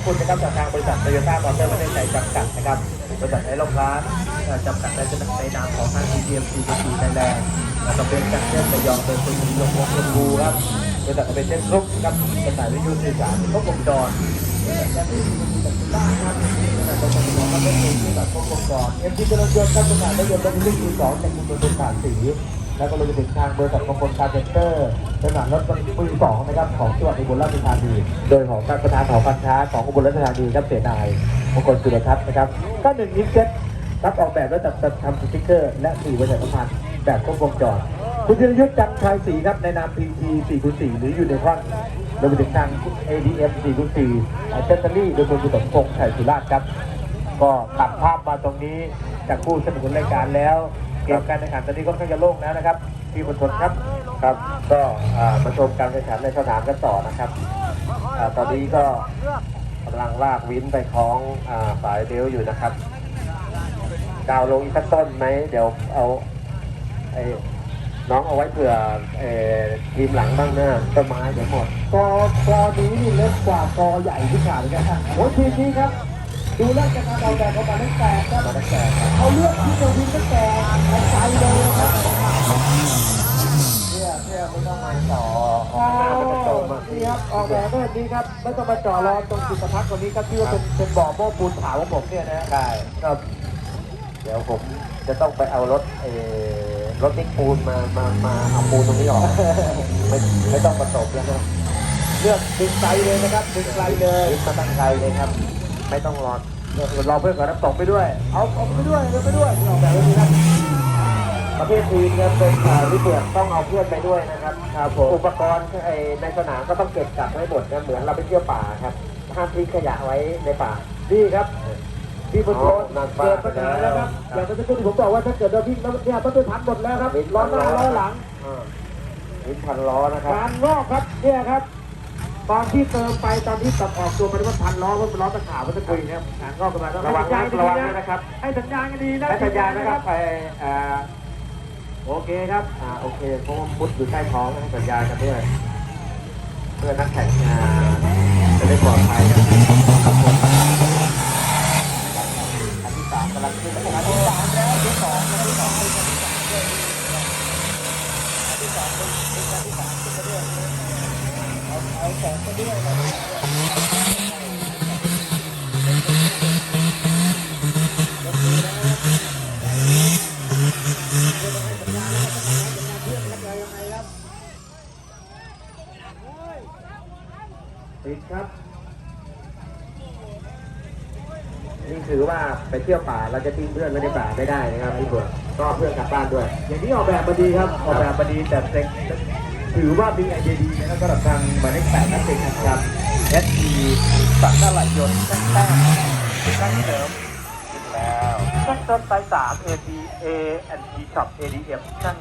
อบคุณนะครับจากทางบริษัทโตโยต้ามอเตอร์ประเทศไทยจำกัดนะครับบริษัทไอ้ลมร้านเอ่อจำกัดในในนามของทาง TTMC กสีไทยแลนด์แล้วก็เป็นจักรเช่นระยองเป็นคุณยงวงคุณบูครับบริษัทเป็นเช่นรุ๊ปครับจำหน่ายวิทยุสื่อสารครบวงจรบริษัทแจ้งที่มีจากที่บ้านครับบริษัทบริษัทของครับเป็นที่แบบครบวงจรเอ็มทีเจริญยนต์ครับจำหน่ายรถยนต์รถรุ่นที่สองจากคุณเป็นผ่านสี แล้วก็รวมไปถึงทางบริษัทมงคลคาร์เซ็นเตอร์จำหน่ายรถมือสองนะครับของจังหวัดอุบลราชธานี โดยของท่านประธานหอการค้าของอุบลราชธานีครับเสนายมงคลสุรทัศน์นะครับก็หนึ่งนิเซ็ตรับออกแบบและจัดทำสติ๊กเกอร์ และสี่บริษัทสัมพันธ์แบบครบวงจรคุณธีรยุทธ์จันทร์ชัยศรีครับในนาม PT 4คูณ4หรือยูนิคอนรวมไปถึงทาง ADM 4คูณ4อัลเทอร์รี่โดยคุณบุตรพงษ์ชัยสุราชครับ ก็ตัดภาพมาตรงนี้จากผู้สนับสนุนรายการแล้ว เกมการแข่งขันตอนนี้ก็ค่อนข้างจะโล่งแล้วนะครับพี่บุญชนครับครับ ก็อ่ามาชมการแข่งขันในสนามกันต่อนะครับอาตอนนี้ก็กำลังลากวินไปคล้องอาสายเบลอยู่นะครับดาวลงอีกสักต้นไหมเดี๋ยวเอาไอ้น้องเอาไว้เผื่อเอ่อทีมหลังบ้างหน้าต้นไม้เดี๋ยวหมดกอกอนี้นี่เล็กกว่ากอใหญ่ที่ขาดเลยครับโอ้ทีมนี้ครับ ดูแลวจากการเอาแบบเขามาตั้งแต่ครับมาตั้งแต่เอาเลือกที่จะวินตั้งแต่ใจเลยนะครับเนี่ยเนี่ยไม่ต้องมาต่อไม่ต้องมาดีครับออกแบบแบบนี้ครับไม่ต้องมาจ่อรอตรงจุดประทัดตรงนี้ครับที่ว่าเป็นเป็นบ่อโม้ปูนขาวของผมเนี่ยนะใช่ครับเดี๋ยวผมจะต้องไปเอารถเออรถนิกปูนมามามาเอาปูนตรงนี้ออกไม่ไม่ต้องประสบแล้วนะเลือกดึงไกลเลยนะครับดึงไกลเลยดึงมาตั้งไกลเลยครับ ไม่ต้องรอรอเพื่อนก่อนนะตกไปด้วย เอาเอาไปด้วยเอาไปด้วยออกแบบนี้ครับประเภททีมเนี่ยเป็นอ่าวิเบือกต้องเอาเพื่อนไปด้วยนะครับครับผมอุปกรณ์ไอ้ในสนามก็ต้องเก็บกลับไว้หมดนะเหมือนเราไปเที่ยวป่าครับห้ามทิ้งขยะไว้ในป่านี่ครับพี่บุญโชนเกิดปัญหาแล้วครับอย่างเมื่อสักครู่ที่ผมบอกว่าถ้าเกิดเราวิ่งแล้วเนี่ยต้องไปทันหมดแล้วครับล้อหน้าล้อหลังนิดพันล้อนะครับการงอกครับเนี่ยครับ ตอนที่เติมไปตอนที่ตัดออกตัวมันว่าพันล้อมันล้อตะขาบมันจะคุยครับการงอกกันมาต้องระวังให้นะสัญระวังญาณนะดีนะครับ ให้สัญญาณกันดีนะและสัญญาณนะครับไปอ่าโอเคครับอ่าโอเคเพราะว่าพุทธอยู่ใต้ท้องให้สัญญาณกันด้วยเพื่อนักแข่งอ่าจะได้ปลอดภัยครับอันที่สามกำลังขึ้นอันที่สามแล้วที่สองที่สองที่สองที่สองที่สองที่สามขึ้นมาด้วยเอา เอาแสงไปด้วยติดครับ นี่ถือว่าไปเที่ยวป่าเราจะทิ้งเพื่อนไว้ในป่าไม่ได้นะครับพี่เบิร์ดก็เพื่อนกลับบ้านด้วย อย่างนี้ออกแบบมาดีครับออกแบบมาดีแต่เซ็ง ถือว่ามีไอเดียดีนะครับสำหรับทางหมายเลขแปดนักเตะนะครับ SE สัตว์หลายยนต์แต้มแต้มเสริมแล้วแท็กเต้นสายสาม AD A and T Shop ADM ช่าง